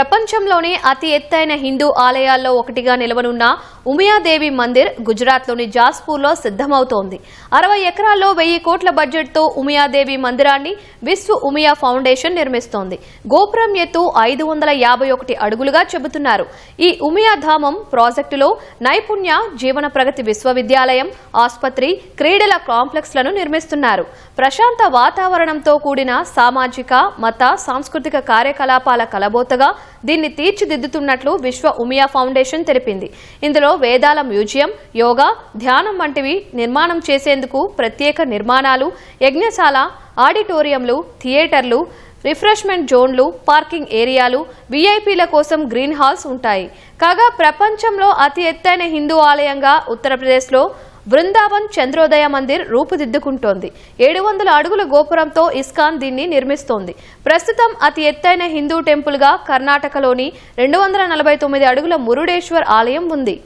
ప్రపంచంలోనే అతి ఎత్తైన హిందూ ఆలయాల్లో ఒకటిగా నిలవనున్న ఉమియాదేవి మందిర్ గుజరాత్లోని జాస్పూర్లో సిద్ధమవుతోంది. అరవై ఎకరాల్లో వెయ్యి కోట్ల బడ్జెట్తో ఉమియాదేవి మందిరాన్ని విశ్వ ఉమియా ఫౌండేషన్ నిర్మిస్తోంది. గోపురం ఎత్తు ఐదు వందల యాభై ఒకటి అడుగులుగా చెబుతున్నారు. ఈ ఉమియా ధామం ప్రాజెక్టులో నైపుణ్య జీవన ప్రగతి విశ్వవిద్యాలయం ఆసుపత్రి క్రీడల కాంప్లెక్స్లను నిర్మిస్తున్నారు. ప్రశాంత వాతావరణంతో కూడిన సామాజిక మత సాంస్కృతిక కార్యకలాపాల కలబోతగా దీన్ని తీర్చిదిద్దుతున్నట్లు విశ్వ ఉమియా ఫౌండేషన్ తెలిపింది. ఇందులో వేదాల మ్యూజియం యోగా ధ్యానం వంటివి నిర్మాణం చేసేందుకు ప్రత్యేక నిర్మాణాలు యజ్ఞశాల ఆడిటోరియంలు థియేటర్లు రిఫ్రెష్మెంట్ జోన్లు పార్కింగ్ ఏరియాలు వీఐపీల కోసం గ్రీన్ హాల్స్ ఉంటాయి. కాగా ప్రపంచంలో అతి ఎత్తైన హిందూ ఆలయంగా ఉత్తరప్రదేశ్లో బృందావన్ చంద్రోదయ మందిర్ రూపుదిద్దుకుంటోంది. ఏడు వందల అడుగుల గోపురంతో ఇస్కాన్ దీన్ని నిర్మిస్తోంది. ప్రస్తుతం అతి ఎత్తైన హిందూ టెంపుల్గా కర్ణాటకలోని రెండు వందల నలభై తొమ్మిది అడుగుల మురుడేశ్వర్ ఆలయం ఉంది.